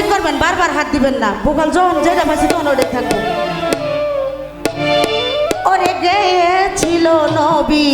ঠিক করবেন, বারবার হাত দিবেন না। ভোকাল যখন যেটা পাচ্ছি তখন ওটাই থাকবে। ছিল নবী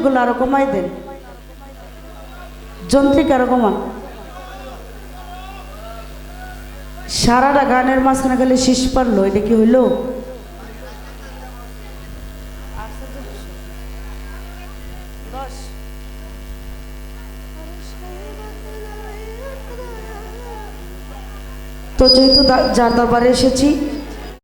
চোখগুলো আরও কমাই দেন। যন্ত্রিক আরও কমান। সারাটা গানের মাঝখানে গেলে শীষ পারল, এটা কি হইল? তো যেহেতু যার দরবারে এসেছি